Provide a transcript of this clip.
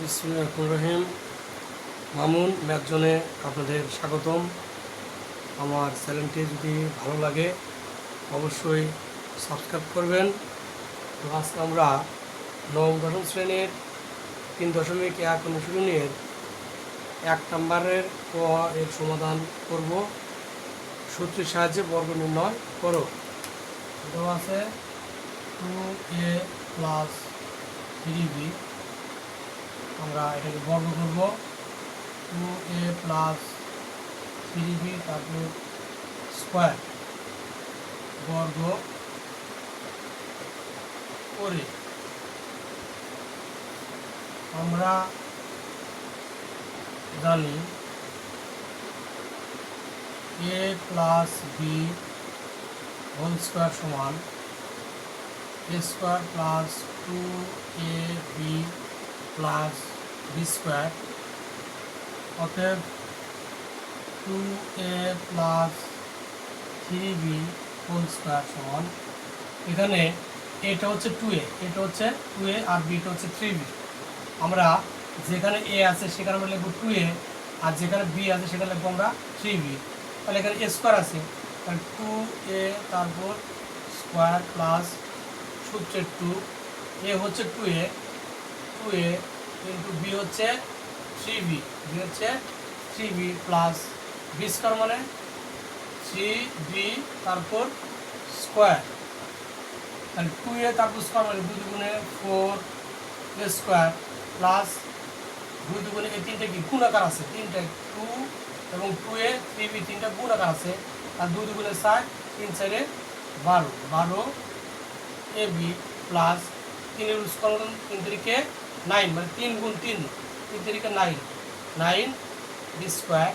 রহিম। মামুন ম্যাথজনে আপনাদের স্বাগতম। আমার চ্যানেলটি যদি ভালো লাগে, অবশ্যই সাবস্ক্রাইব করবেন। আজকে আমরা নবম, দশম শ্রেণির তিন দশমিক এক অনুশীলনের এক নম্বরের ক এর সমাধান করব। সূত্রের সাহায্যে বর্গ নির্ণয় করো। আছে two A plus three B আমরা এটাকে বর্গ করব। Two A plus three B তারপর স্কোয়ার। বর্গ করে। আমরা জানি A plus B whole square সমান A square plus two A B plus B square, অতএব two A plus three B whole square সমান। এখানে এটা হচ্ছে টু এ এটা হচ্ছে টু এ আর বিটা হচ্ছে থ্রি বি আমরা যেখানে এ আছে সেখানে আমরা লিখব টু এ আর যেখানে বি আছে সেখানে লিখব আমরা থ্রি বি তাহলে এখানে এ স্কোয়ার আছে, তাহলে টু এ তারপর স্কোয়ার প্লাস সূত্রের টু এ হচ্ছে two A two A into B হচ্ছে থ্রি বি বি হচ্ছে three B plus B square মানে থ্রি বি তারপর স্কোয়ার তাহলে টু এ তারপর স্কোয়ার মানে দুই দুগুণে ফোর এ স্কোয়ার প্লাস দুই দুগুণে এই তিনটে কি? গুণাকার আছে। তিনটে টু এবং টু এ থ্রি বি তিনটা গুণাকার আছে। আর দুই দুগুণে ষাট তিন চারে বারো। বারো এ বি প্লাস তিনের স্কোয়ার তিন তারিখে নাইন মানে তিন গুণ তিন তিন তারিখে নাইন নাইন বি স্কোয়ার